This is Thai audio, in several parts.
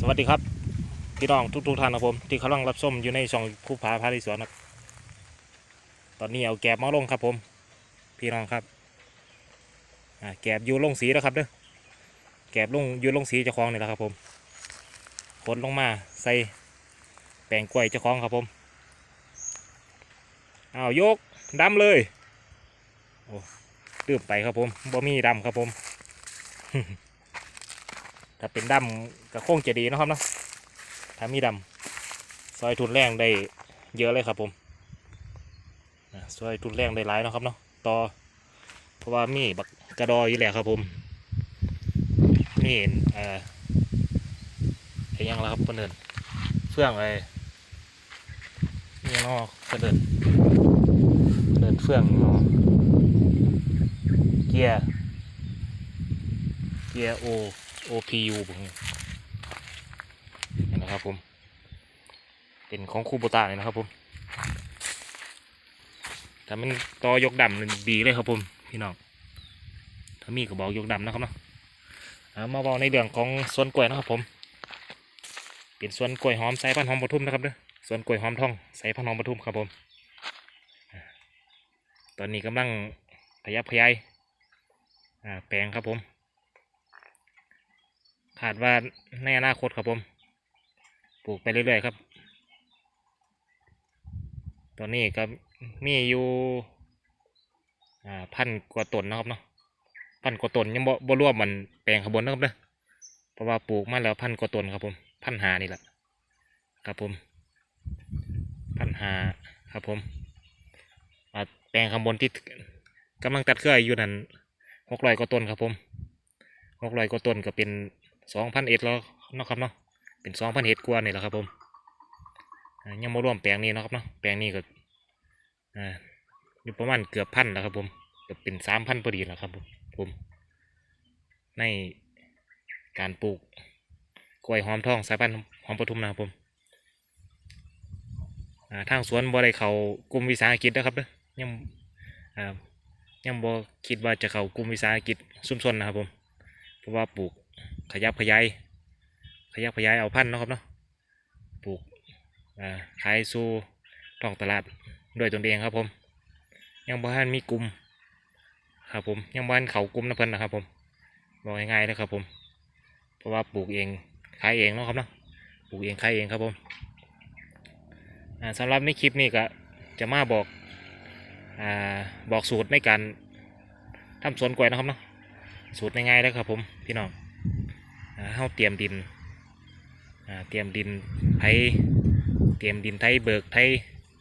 สวัสดีครับ พี่น้องทุกทุก ๆท่านครับผม ที่กำลังรับชมอยู่ในช่องผู้พาพาริสวนครับ ตอนนี้เอาแกบมาลงครับผม พี่น้องครับอ่าแกบอยู่ลงสีแล้วครับเด้อแกบลงอยู่ลงสีเจ้าของนี่แหละครับผมขนลงมาใส่แปลงกล้วยเจ้าของครับผมเอายกดำเลยโอ้ดื่มไปครับผมบ่มีดำครับผม ถ้าเป็นดำก็คงจะดีนะครับเนาะถ้ามีดำซอยทุนแรงได้เยอะเลยครับผมซอยทุนแรงได้หลายนะครับเนาะต่อเพราะว่ามีบักกระดออยู่แล้วครับผมนี่เอ่อไอ้ยังละครับเพื่อนเดินเฟื่องไอ้นี่นาะเพื่อนเดินเดินเฟื่องนาะเกียร์เกียร์โอ OPU ผมนี่นะครับผม เป็นของคูโบตาเลยนะครับผมถ้ามันต่อยกดำนี่ดีเลยครับผมพี่น้องถ้ามีก็บอกยกดำนะครับเนาะามาบอกในเรื่องของสวนกล้วยนะครับผม เป็นสวนกล้วยหอมสายพันธุ์หอมปทุมนะครับเด้อสวนกล้วยหอมทองสายพันธุ์หอมปทุมครับผม ตอนนี้กำลังขยับขยายแปลงครับผม ขาดว่าในอนาคตครับผม ปลูกไปเรื่อยๆครับตอนนี้ก็มีอยู่อ่าพันกว่าต้นนะครับเนาะพันกว่าต้นยังบ่บ่รวมมันแปลงขบวนนะครับเด้อเพราะว่าปลูกมาแล้วพันกว่าต้นครับผมพันหานี่แหละครับผมพันหาครับผมอาแปลงข้างบนที่กำลังตัดเครืออยู่นั่นหกร้อยกว่าต้นครับผมหกร้อยกว่าต้นก็เป็น สองพันเอ็ดแล้วเนาะครับเนาะเป็นสองพันเห็ดกว่านี่แหละครับผมอ่ยังม่รวมแปลงนี้เนาะครับเนาะแปลงนี้ก็อ่าอยู่ประมาณเกือบพันแล้วครับผมเกือบเป็นสามพันพอดีแล้วครับผมผมในการปลูกกล้วยหอมทองสายพันธุ์หอมปทุมนะครับผมทางสวนบ่ได้เขากลุ่มวิสาหกิจนะครับเด้อยังอ่ยังบ่คิดว่าจะเข้ากลุ่มวิสาหกิจชุมชนนะครับผมเพราะว่าปลูก ขยับขยายขยับขยายเอาพันธุ์นะครับเนาะปลูกขายสู่ท้องตลาดด้วยตนเองครับผม ยังบ้านมีกลุ่มครับผมยังบ้านเขากลุ่มนะเพิ่นนะครับผมบอกง่ายๆนะครับผม เพราะว่าปลูกเองขายเองเนาะครับเนาะปลูกเองขายเองครับผมอ่าสำหรับในคลิปนี้ก็จะมาบอกอบอกสูตรในการทำสวนกล้วยนะครับเนาะสูตรง่ายๆเลยครับผมพี่น้อง เฮาเตรียมดินเตรียมดินไถเตรียมดินไถเบิกไถ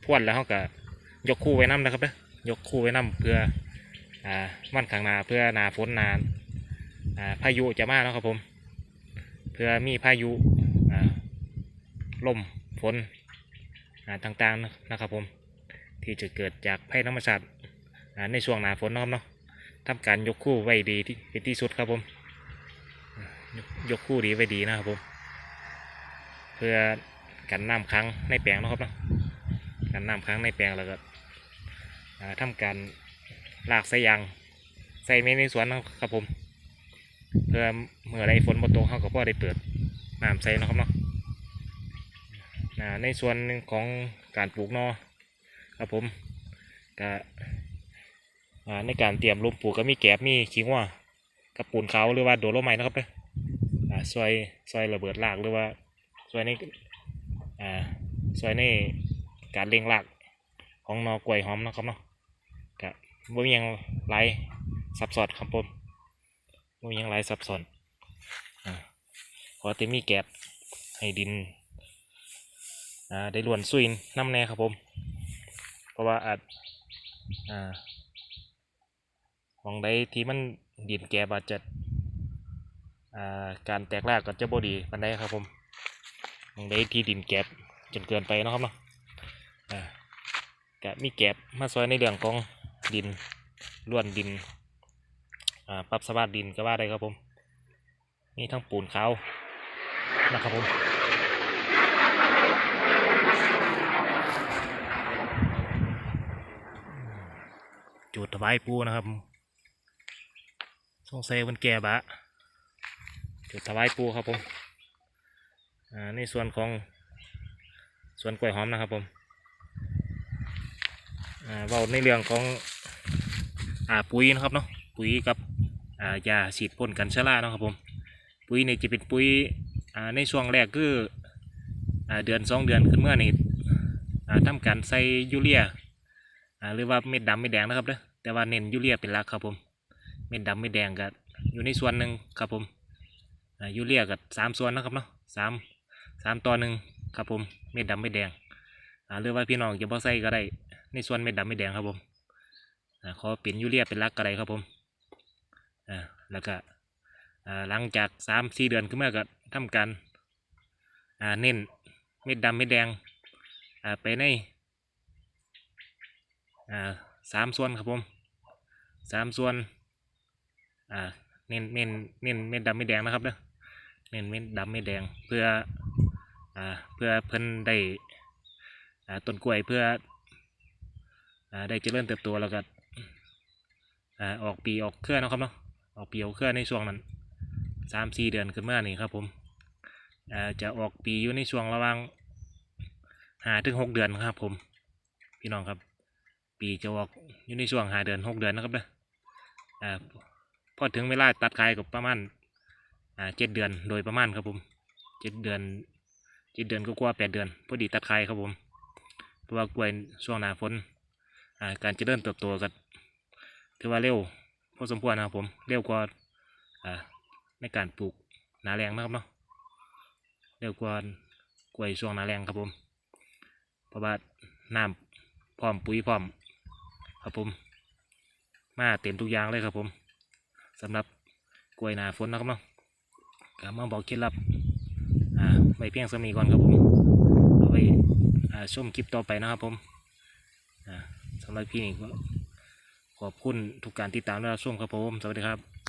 พ่วนแล้วเขาก็ยกคู่ไว้น้ำนะครับเด้อยกคู่ไว้น้ำเพื่ออ่าวันข้างนาเพื่อนาฝนนาอ่าพายุจะมาแล้วครับผม เพื่อมีพายุอ่าลมฝนอ่าต่างๆนะครับผม ที่จะเกิดจากภัยธรรมชาติอ่าในช่วงหนาฝนนะครับเนาะทำการยกคู่ไว้ดีที่เป็นที่สุดครับผม ยกคู่ดีไว้ดีนะครับผม เพื่อกันน้ำค้างในแปลงนะครับนะกันน้ำค้างในแปลงแล้วก็อ่าทำการลากใส่ยางใส่เมในสวนนะครับผม เพื่อเมื่อไรฝนมาตกเขาก็พอได้เปิดน้ำใส่นะครับเนาะอ่าในส่วนของการปลูกนอครับผมก็ในการเตรียมลมปลูกก็มีแกบมีขิงว่ากับปูนเขาหรือว่าโดโลไม้นะครับเด้ออ่า ซอยซอยระเบิดรากหรือว่าซอยในอ่าซอยในการเลี้ยงรากของนอกล้วยหอมนะครับเนาะกะบ่มีหยังหลายซับซ้อนครับผมบ่มียังหลายซับซ้อนอ่าขอแต่มีแกบให้ดินอ่าได้ล้วนซุยน้ำแน่ครับผม เพราะว่าอาจอ่าหมองใดที่มันดินแกบอาจจะ การแตกรากก็จะบดีปันได้ครับผมมองได้ที่ดินแก็บจนเกินไปนะครับเนาะกะมีแก็บมาซอยในเรื่องของดินล้วนดินปรับสภาพดินก็ว่าได้ครับผมมีทั้งปูนขาวนะครับผมจุดถวายปูนะครับสงสัยมันแก่บะ จุดถวายปูครับผมอ่าในส่วนของส่วนกล้วยหอมนะครับผมอ่าเว้าในเรื่องของอ่าปุ๋ยนะครับเนาะปุ๋ยกับอ่ายาฉีดพ่นกันชื้อราเนาะครับผมปุ๋ยนี่จะเป็นปุ๋ยอ่าในช่วงแรกคืออ่าเดือนสองเดือนขึ้นเมื่อนี่อ่าทำการใส่ยูเรียอ่าหรือว่าเม็ดดำเม็ดแดงนะครับเด้อแต่ว่าเน้นยูเรียเป็นหลักครับผมเม็ดดำเม็ดแดงก็อยู่ในส่วนหนึ่งครับผม ยูเรียกับสามส่วนนะครับเนาะสามสามต่อหนึ่งครับผมเม็ดดำเม็ดแดงหรือว่าพี่น้องจะบ่ใส่ก็ได้ในส่วนเม็ดดำเม็ดแดงครับผมอ่าขอเป็นยูเรียเป็นหลักก็ได้ครับผมอแล้วก็หลังจากสามสี่เดือนขึ้นมาก็ทำการเน้นเม็ดดำเม็ดแดงไปในสามส่วนครับผมสามส่วนเน้นเน้นเน้นเม็ดดำเม็ดแดงนะครับเด้อ เน้นเม็ดดำเม็ดแดงเพื่ออ่าเพื่อเพิ่นได้อ่าต้นกล้วยเพื่ออ่าได้เจริญเติบโตแล้วก็อ่าออกปีออกเครือนะครับเนาะออกปีออกเครือในช่วงนั้นสามสี่เดือนขึ้นมานี่ครับผมอ่าจะออกปีอยู่ในช่วงระหว่างหาถึงหกเดือนครับผมพี่น้องครับ ปีจะออกอยู่ในช่วงหาเดือนหกเดือนนะครับเด้ออ่าพอถึงเวลาตัดขายกับประมาณ อ่าเจ็ดเดือนโดยประมาณครับผมเจ็ดเดือนเจ็ดเดือนก็กว่าแปดเดือนพอดีตัดขายครับผม เพราะว่ากล้วยช่วงหน้าฝนอ่าการเจริญเติบโตก็ถือว่าเร็วพอสมควรนะครับผมเร็วกว่าอ่าในการปลูกหนาแรงนะครับเนาะเร็วกว่ากล้วยช่วงหนาแรงครับผม เพราะว่าน้ำพร้อมปุ๋ยพร้อมครับผมมาเต็มทุกอย่างเลยครับผมสำหรับกล้วยหนาฝนนะครับเนาะ มาบอกเคล็ดลับอ่าไว้เพียงสมีก่อนครับผมเอาไปอ่าชมคลิปต่อไปนะครับผมอ่าสำหรับพี่นี่ก็ขอบคุณทุกการติดตามและรับชมครับผม สวัสดีครับ